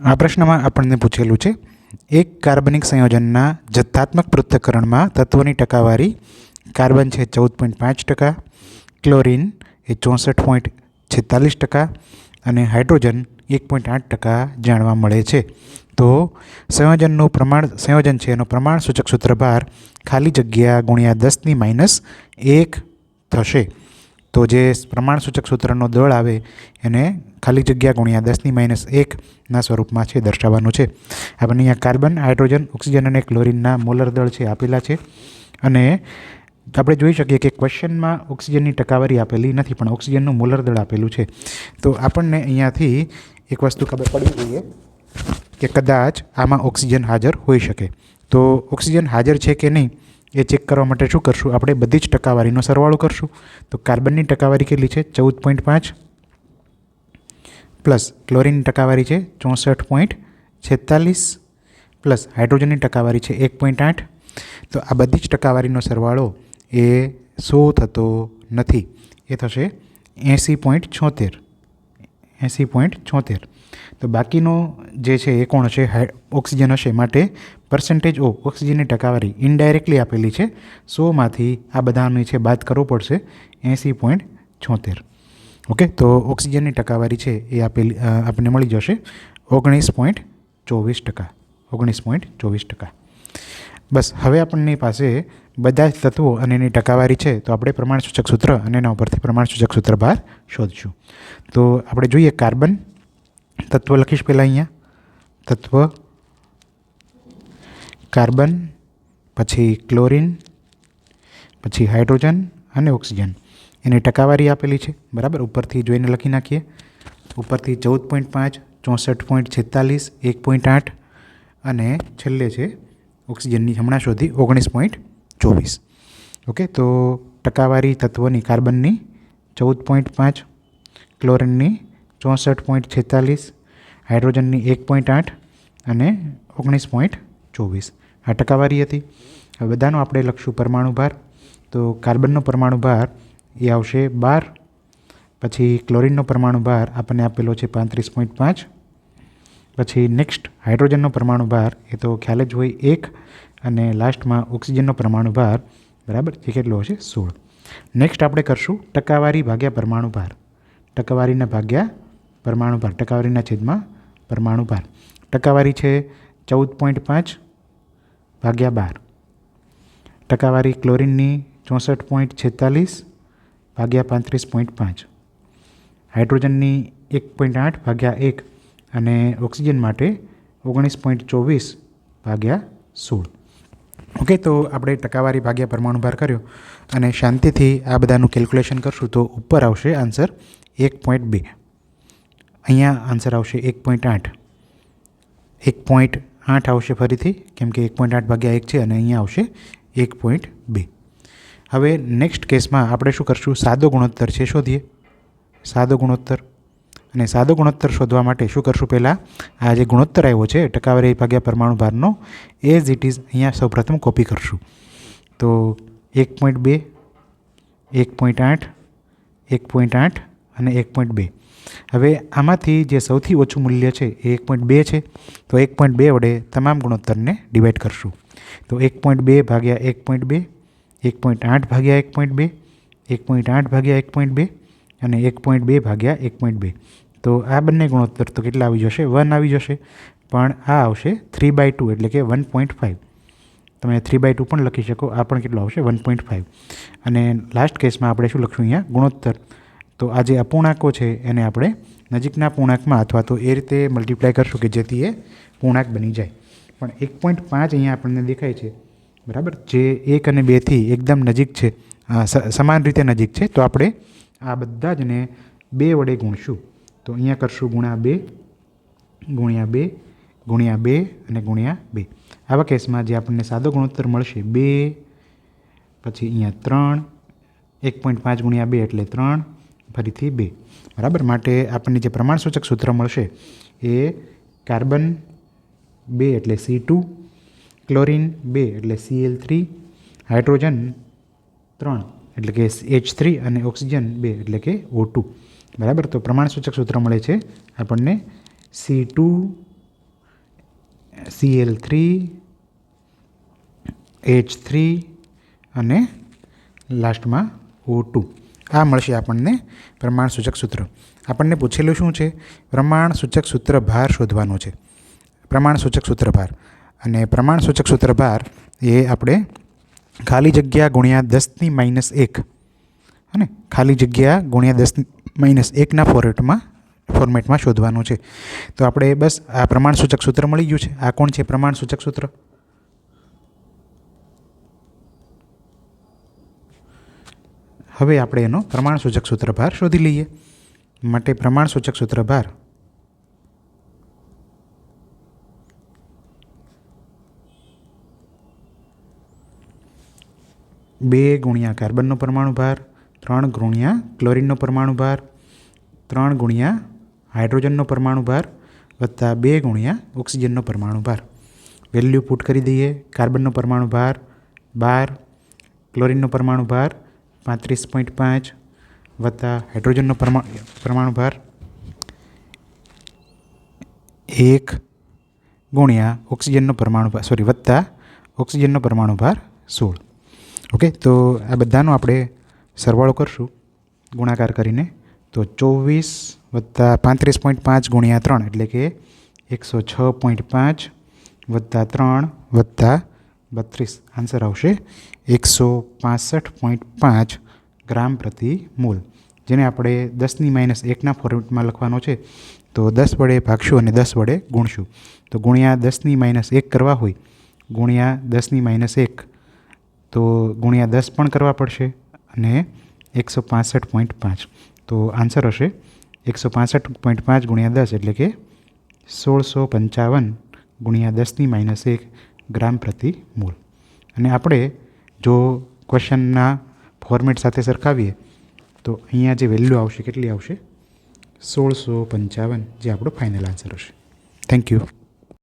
આ પ્રશ્નમાં આપણને પૂછેલું છે, એક કાર્બનિક સંયોજનના જથ્થાત્મક પૃથ્થકરણમાં તત્વોની ટકાવારી કાર્બન છે ચૌદ પોઈન્ટ પાંચ ટકા, ક્લોરિન એ ચોસઠ પોઈન્ટ છેતાલીસ ટકા અને હાઇડ્રોજન એક પોઈન્ટ આઠ ટકા જાણવા મળે છે. તો સંયોજનનું પ્રમાણ, સંયોજન છે એનો પ્રમાણ સૂચક સૂત્રભાર ખાલી જગ્યા ગુણ્યા દસની માઇનસ એક થશે. તો જે પ્રમાણસૂચક સૂત્રનો દળ આવે, એને ખાલી જગ્યા ગુણ્યા દસની માઇનસ એકના સ્વરૂપમાં છે દર્શાવવાનું છે. આપણને અહીંયા કાર્બન, હાઇડ્રોજન, ઓક્સિજન અને ક્લોરિનના મોલર દળ છે આપેલા છે. અને આપણે જોઈ શકીએ કે ક્વેશ્ચનમાં ઓક્સિજનની ટકાવારી આપેલી નથી, પણ ઓક્સિજનનું મોલર દળ આપેલું છે. તો આપણને અહીંયાથી એક વસ્તુ ખબર પડવી જોઈએ કે કદાચ આમાં ઓક્સિજન હાજર હોઈ શકે. તો ઓક્સિજન હાજર છે કે નહીં? એ ચેક કરવા માટે શું કરશું? આપણે બધી જ ટકાવારીનો સરવાળો કરશું. તો કાર્બનની ટકાવારી કેટલી છે? ચૌદ પોઈન્ટ પાંચ પ્લસ ક્લોરિનની ટકાવારી છે ચોસઠ પોઈન્ટ છેતાલીસ પ્લસ હાઇડ્રોજનની ટકાવારી છે એક પોઈન્ટ આઠ તો આ બધી જ ટકાવારીનો સરવાળો એ સો થતો નથી. એ થશે એંસી પોઈન્ટ છોતેર. એંસી પોઈન્ટ છોતેર. તો બાકીનો જે છે એ કોણ હશે? ઓક્સિજન હશે માટે પર્સન્ટેજ ઓ ઓક્સિજનની ટકાવારી ઇનડાયરેક્ટલી આપેલી છે. સોમાંથી આ બધાની છે બાદ કરવો પડશે એંસી પોઈન્ટ છોતેર. ઓકે, તો ઓક્સિજનની ટકાવારી છે એ આપેલી આપણને મળી જશે ઓગણીસ પોઈન્ટ ચોવીસ ટકા. ઓગણીસ પોઈન્ટ ચોવીસ ટકા. બસ, હવે આપણની પાસે બધા જ તત્વો અને એની ટકાવારી છે, તો આપણે પ્રમાણસૂચક સૂત્ર અને એના ઉપરથી પ્રમાણસૂચક સૂત્ર બહાર શોધશું. તો આપણે જોઈએ કાર્બન તત્વ લખીશ પહેલાં અહીંયા. તત્વ કાર્બન, પછી ક્લોરિન, પછી હાઇડ્રોજન અને ઓક્સિજન. એની ટકાવારી આપેલી છે. બરાબર? ઉપરથી જોઈને લખી નાખીએ. ઉપરથી ચૌદ પોઈન્ટ પાંચ, ચોસઠ પોઈન્ટ છેતાલીસ, એક પોઈન્ટ આઠ અને છેલ્લે છે ઓક્સિજનની હમણાં સુધી ઓગણીસ પોઈન્ટ ચોવીસ. ઓકે? તો ટકાવારી તત્વની કાર્બનની ચૌદ પોઈન્ટ પાંચ, ક્લોરિનની ચોસઠ પોઈન્ટ છેતાલીસ, હાઇડ્રોજનની એક પોઈન્ટ આઠ અને ઓગણીસ પોઈન્ટ ચોવીસ. આ ટકાવારી હતી. હવે બધાનો આપણે લખશું પરમાણુ ભાર. તો કાર્બનનો પરમાણુ ભાર એ આવશે બાર. પછી ક્લોરિનનો પરમાણુ ભાર આપણને આપેલો છે પાંત્રીસ પોઈન્ટ પાંચ. પછી નેક્સ્ટ હાઇડ્રોજનનો પરમાણુ ભાર એ તો ખ્યાલ જ હોય એક. અને લાસ્ટમાં ઓક્સિજનનો પરમાણુ ભાર, બરાબર? જે કેટલો હશે? સોળ. નેક્સ્ટ આપણે કરશું ટકાવારી ભાગ્યા પરમાણુ ભાર. ટકાવારીના ભાગ્યા પરમાણુ ભાર. ટકાવારીના છેદમાં પરમાણુ ભાર. ટકાવારી છે ચૌદ પોઈન્ટ પાંચ. ભાગ્યા બાર. ટકાવારી ક્લોરિનની ચોસઠ પોઈન્ટ છેતાલીસ ભાગ્યા પાંત્રીસ પોઈન્ટ પાંચ. હાઇડ્રોજનની એક પોઈન્ટ આઠ ભાગ્યા એક અને ઓક્સિજન માટે ઓગણીસ પોઈન્ટ ચોવીસ ભાગ્યા સોળ. ઓકે, તો આપણે ટકાવારી ભાગ્યા પરમાણુ ભાર કર્યો અને શાંતિથી આ બધાનું કેલ્ક્યુલેશન કરશું તો ઉપર આવશે આન્સર એક પોઈન્ટ બે. અહીંયા આન્સર આવશે એક પોઈન્ટ આઠ. એક પોઈન્ટ આઠ આવશે ફરીથી, કેમ કે એક પોઈન્ટ આઠ ભાગ્યા એક છે અને અહીંયા આવશે એક પોઈન્ટ બે. હવે નેક્સ્ટ કેસમાં આપણે શું કરશું? સાદો ગુણોત્તર છે, શોધીએ. સાદો ગુણોત્તર. અને સાદો ગુણોત્તર શોધવા માટે શું કરશું પહેલાં? આ જે ગુણોત્તર આવ્યો છે, ટકાવારી ભાગ્યા પરમાણુ ભારનો એઝ ઇટ ઇઝ અહીંયા સૌપ્રથમ કોપી કરશું. તો એક પોઈન્ટ બે, એક પોઈન્ટ આઠ, એક પોઈન્ટ આઠ અને એક પોઈન્ટ બે. હવે આમાંથી જે સૌથી ઓછું મૂલ્ય છે એ એક પોઈન્ટ બે છે તો એક પોઈન્ટ બે વડે તમામ ગુણોત્તરને ડિવાઈડ કરશું તો એક પોઈન્ટ બે ભાગ્યા એક પોઈન્ટ બે એક પોઈન્ટ આઠ ભાગ્યા એક પોઈન્ટ બે એક પોઈન્ટ આઠ ભાગ્યા એક પોઈન્ટ બે અને એક પોઈન્ટ બે ભાગ્યા એક પોઈન્ટ બે તો આ બંને ગુણોત્તર તો કેટલા આવી જશે વન આવી જશે પણ આ આવશે થ્રી બાય ટુ એટલે કે વન પોઈન્ટ ફાઇવ તમે થ્રી બાય ટુ પણ લખી શકો આ પણ કેટલો આવશે વન પોઈન્ટ ફાઇવ અને લાસ્ટ કેસમાં આપણે શું લખશું અહીંયા ગુણોત્તર તો આ જે અપૂર્ણાંકો છે એને આપણે નજીકના પૂર્ણાંકમાં અથવા તો એ રીતે મલ્ટીપ્લાય કરશું કે જેથી એ પૂર્ણાંક બની જાય. પણ એક પોઈન્ટ પાંચ અહીંયા આપણને દેખાય છે, બરાબર? જે એક અને બેથી એકદમ નજીક છે સમાન રીતે નજીક છે, તો આપણે આ બધા જને બે વડે ગુણશું. તો અહીંયા કરશું ગુણ્યા બે ગુણ્યા બે ગુણ્યા બે અને ગુણ્યા બે. આવા કેસમાં જે આપણને સાદો ગુણોત્તર મળશે, બે, પછી અહીંયા ત્રણ, એક પોઈન્ટ પાંચ ગુણ્યા બે એટલે ત્રણ ફરીથી બે. બરાબર? માટે આપણને જે પ્રમાણસૂચક સૂત્ર મળશે એ કાર્બન બે એટલે સી ટુ, ક્લોરિન બે એટલે સી એલ થ્રી, હાઇડ્રોજન ત્રણ એટલે કે એચ થ્રી અને ઓક્સિજન બે એટલે કે ઓ ટુ. બરાબર? તો પ્રમાણસૂચક સૂત્ર મળે છે આપણને C two CL three H three અને લાસ્ટમાં ઓ ટુ. આ મળશે આપણને પ્રમાણ સૂચક સૂત્ર. આપણને પૂછેલું શું છે? પ્રમાણ સૂચક સૂત્ર ભાર શોધવાનો છે. પ્રમાણ સૂચક સૂત્ર ભાર અને પ્રમાણ સૂચક સૂત્ર ભાર એ આપણે ખાલી જગ્યા ગુણ્યા દસની માઇનસ એક. અને ખાલી જગ્યા ગુણ્યા દસ માઇનસ એકના ફોરેટમાં ફોર્મેટમાં શોધવાનું છે. તો આપણે બસ આ પ્રમાણ સૂચક સૂત્ર મળી ગયું છે. આ કોણ છે પ્રમાણ સૂચક સૂત્ર? હવે આપણે એનો પ્રમાણ સૂચક સૂત્ર ભાર શોધી લઈએ. માટે પ્રમાણ સૂચક સૂત્ર ભાર બે ગુણ્યા કાર્બનનો પરમાણુ ભાર ત્રણ ગુણ્યા ક્લોરિનનો પરમાણુ ભાર ત્રણ ગુણ્યા હાઇડ્રોજનનો પરમાણુ ભાર વત્તા બે ગુણ્યા ઓક્સિજનનો પરમાણુ ભાર વેલ્યુ પુટ કરી દઈએ. કાર્બનનો પરમાણુ ભાર બાર, ક્લોરિનનો પરમાણુ ભાર પાંત્રીસ પોઈન્ટ પાંચ વત્તા હાઇડ્રોજનનો પ્રમાણ પરમાણુ ભાર એક ગુણ્યા ઓક્સિજનનો પરમાણુ સોરી, વત્તા ઓક્સિજનનો પરમાણુ ભાર સોળ. ઓકે, તો આ બધાનો આપણે સરવાળો કરશું, ગુણાકાર કરીને. તો ચોવીસ વત્તા પાંત્રીસ પોઈન્ટ પાંચ ગુણ્યા ત્રણ, એટલે કે એકસો છ પોઈન્ટ પાંચ વત્તા ત્રણ વત્તા બત્રીસ. આન્સર આવશે એકસો પાસઠ પોઈન્ટ પાંચ ગ્રામ પ્રતિ મૂલ. જેને આપણે દસની માઇનસ એકના ફોર્મેટમાં લખવાનો છે, તો દસ વડે ભાગશું અને દસ વડે ગુણશું. તો ગુણ્યા દસની માઇનસ એક કરવા હોય, ગુણ્યા દસની માઇનસ એક, તો ગુણ્યા દસ પણ કરવા પડશે અને એકસો પાસઠ પોઈન્ટ પાંચ. તો આન્સર હશે એકસો પાસઠ પોઈન્ટ પાંચ ગુણ્યા દસ એટલે કે સોળસો પંચાવન ગુણ્યા દસની માઇનસ એક. ગ્રામ પ્રતિ મોલ. અને આપણે જો ક્વેશ્ચનના ફોર્મેટ સાથે સરખાવીએ, તો અહીંયા જે વેલ્યુ આવશે, કેટલી આવશે? સોળસો પંચાવન, જે આપણો ફાઇનલ આન્સર હશે. Thank you